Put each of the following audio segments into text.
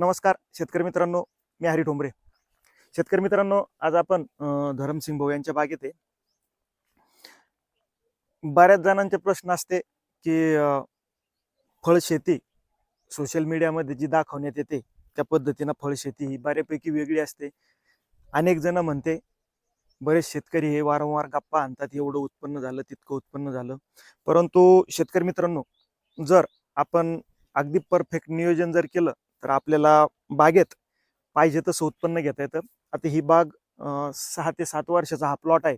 नमस्कार शेतकरी मित्रांनो मी हरी ठोंबरे. शेतकरी मित्रांनो आज आपण धरमसिंग भाऊ यांच्या बागेत आहे. बऱ्याच जणांचे प्रश्न असते की फळशेती सोशल मीडियामध्ये जी दाखवण्यात येते त्या पद्धतीनं फळशेती ही बऱ्यापैकी वेगळी असते. अनेक जण म्हणते बरेच शेतकरी हे वारंवार गप्पा आणतात एवढं उत्पन्न झालं तितकं उत्पन्न झालं. परंतु शेतकरी मित्रांनो जर आपण अगदी परफेक्ट नियोजन जर केलं तर आपल्याला बागेत पाहिजे तसं उत्पन्न घेता येतं. आता ही बाग सहा ते सात वर्षाचा हा प्लॉट आहे.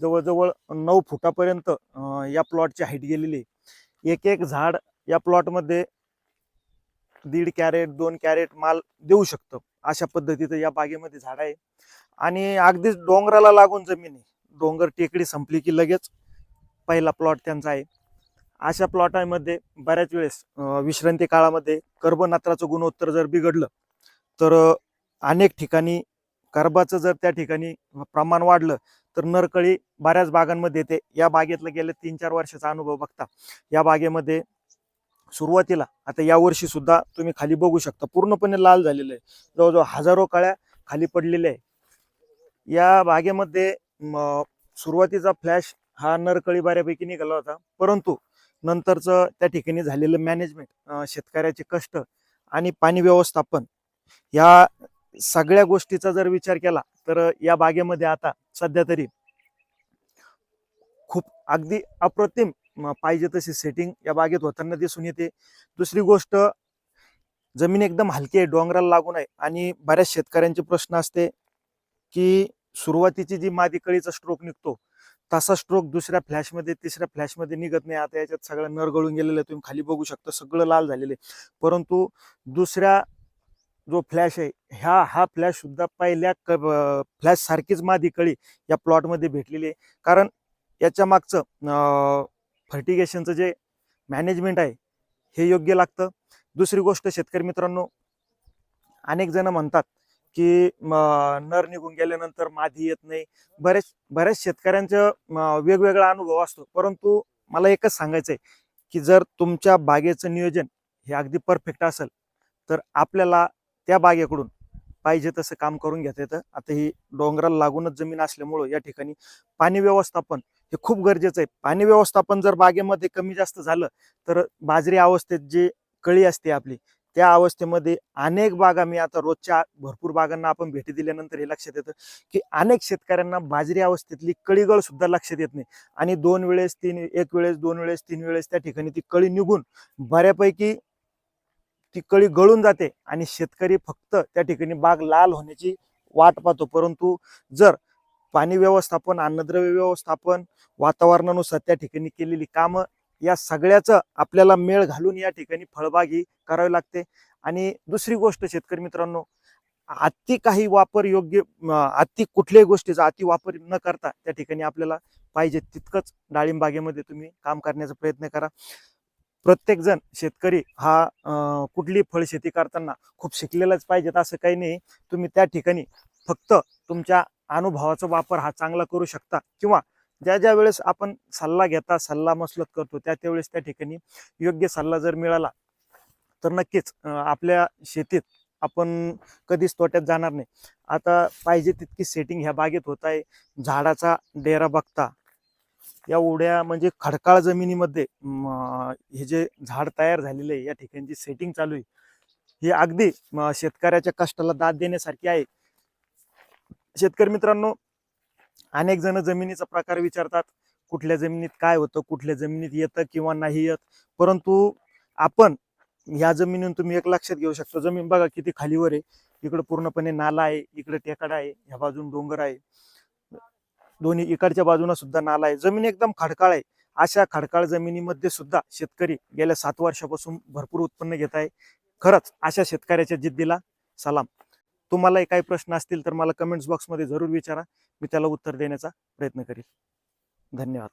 जवळजवळ नऊ फुटापर्यंत या प्लॉटची हाईट गेलेली आहे. एक एक झाड या प्लॉटमध्ये दीड कॅरेट दोन कॅरेट माल देऊ शकतं. अशा पद्धतीचं या बागेमध्ये झाड आहे. आणि अगदीच डोंगराला लागून जमीन आहे. डोंगर टेकडी संपली की लगेच पहिला प्लॉट त्यांचा आहे. अशा प्लॉटामध्ये बऱ्याच वेळेस विश्रांती काळामध्ये कर्बनात्राचं गुणोत्तर जर बिघडलं तर अनेक ठिकाणी कर्बाचं जर त्या ठिकाणी प्रमाण वाढलं तर नरकळी बऱ्याच बागांमध्ये येते. या बागेतलं गेल्या तीन चार वर्षाचा अनुभव बघता या बागेमध्ये सुरुवातीला आता यावर्षी सुद्धा तुम्ही खाली बघू शकता पूर्णपणे लाल झालेलं आहे. जवळजवळ हजारो कळ्या खाली पडलेल्या आहे या बागेमध्ये सुरुवातीचा फ्लॅश हा नरकळी बऱ्यापैकी निघाला होता परंतु नंतरचं त्या ठिकाणी झालेलं मॅनेजमेंट शेतकऱ्याचे कष्ट आणि पाणी व्यवस्थापन या सगळ्या गोष्टीचा जर विचार केला तर या बागेमध्ये आता सध्या तरी खूप अगदी अप्रतिम पाहिजे तशी सेटिंग या बागेत होताना दिसून येते. दुसरी गोष्ट जमीन एकदम हलकी आहे डोंगराला लागून आहे आणि बऱ्याच शेतकऱ्यांचे प्रश्न असते की सुरुवातीची जी मादी कळीचा स्ट्रोक निघतो तसा स्ट्रोक दुसऱ्या फ्लॅशमध्ये तिसऱ्या फ्लॅशमध्ये निघत नाही. आता याच्यात सगळं नर गळून गेलेलं आहे. तुम्ही खाली बघू शकता सगळं लाल झालेलं आहे. परंतु दुसऱ्या जो फ्लॅश आहे ह्या हा फ्लॅश सुद्धा पहिल्या फ्लॅश सारखीच मादी कळी या प्लॉटमध्ये भेटलेली आहे. कारण याच्या मागचं फर्टिगेशनचं जे मॅनेजमेंट आहे हे योग्य लागतं. दुसरी गोष्ट शेतकरी मित्रांनो अनेक जण म्हणतात की नर निघून गेल्यानंतर मादी येत नाही. बरेच बऱ्याच शेतकऱ्यांचा वेगवेगळा अनुभव असतो. परंतु मला एकच सांगायचं आहे की जर तुमच्या बागेचं नियोजन हे अगदी परफेक्ट असेल तर आपल्याला त्या बागेकडून पाहिजे तसं काम करून घेता येतं. आता ही डोंगराला लागूनच जमीन असल्यामुळं या ठिकाणी पाणी व्यवस्थापन हे खूप गरजेचं आहे. पाणी व्यवस्थापन जर बागेमध्ये कमी जास्त झालं तर बाजरी अवस्थेत जी कळी असते आपली त्या अवस्थेमध्ये अनेक बागा मी आता रोजच्या भरपूर बागांना आपण भेटी दिल्यानंतर हे लक्षात येतं की अनेक शेतकऱ्यांना बाजरी अवस्थेतली कळीगळ सुद्धा लक्षात येत नाही. आणि दोन वेळेस तीन एक वेळेस दोन वेळेस तीन वेळेस त्या ठिकाणी ती कळी निघून बऱ्यापैकी ती कळी गळून जाते आणि शेतकरी फक्त त्या ठिकाणी बाग लाल होण्याची वाट पाहतो. परंतु जर पाणी व्यवस्थापन अन्नद्रव्य व्यवस्थापन वातावरणानुसार त्या ठिकाणी केलेली कामं या सगळ्याचं आपल्याला मेळ घालून या ठिकाणी फळबाग ही करावी लागते. आणि दुसरी गोष्ट शेतकरी मित्रांनो अति काही वापर योग्य अति कुठल्याही गोष्टीचा अति वापर न करता त्या ठिकाणी आपल्याला पाहिजे तितकंच डाळिंबागेमध्ये तुम्ही काम करण्याचा प्रयत्न करा. प्रत्येकजण शेतकरी हा अं, कुठली फळशेती करताना खूप शिकलेलाच पाहिजेत असं काही नाही तुम्ही त्या ठिकाणी फक्त तुमच्या अनुभवाचा वापर हा चांगला करू शकता किंवा ज्या ज्या वेळेस आपण सल्ला घेता सल्ला मसलत करतो त्या त्यावेळेस त्या ठिकाणी योग्य सल्ला जर मिळाला तर नक्कीच आपल्या शेतीत आपण कधीच तोट्यात जाणार नाही. आता पाहिजे तितकी सेटिंग ह्या बागेत होत आहे. झाडाचा डेरा बघता या उड्या म्हणजे खडकाळ जमिनीमध्ये हे जे झाड तयार झालेलं आहे या ठिकाणची सेटिंग चालू आहे. ही अगदी शेतकऱ्याच्या कष्टाला दाद देण्यासारखी आहे. शेतकरी मित्रांनो अनेक जण जमिनीचा प्रकार विचारतात कुठल्या जमिनीत काय होतं कुठल्या जमिनीत येतं किंवा नाही येत. परंतु आपण ह्या जमिनीतून तुम्ही एक लक्षात घेऊ शकता. जमीन बघा किती खालीवर आहे. इकडं पूर्णपणे नाला आहे इकडे टेकडा आहे ह्या बाजून डोंगर आहे. दोन्ही इकडच्या बाजूला सुद्धा नाला आहे. जमीन एकदम खडकाळ आहे. अशा खडकाळ जमिनीमध्ये सुद्धा शेतकरी गेल्या सात वर्षापासून भरपूर उत्पन्न घेत आहे. खरंच अशा शेतकऱ्याच्या जिद्दीला सलाम. तुम्हालाही काही प्रश्न असतील तर मला कमेंट्स बॉक्समध्ये जरूर विचारा. मी त्याला उत्तर देण्याचा प्रयत्न करेल. धन्यवाद.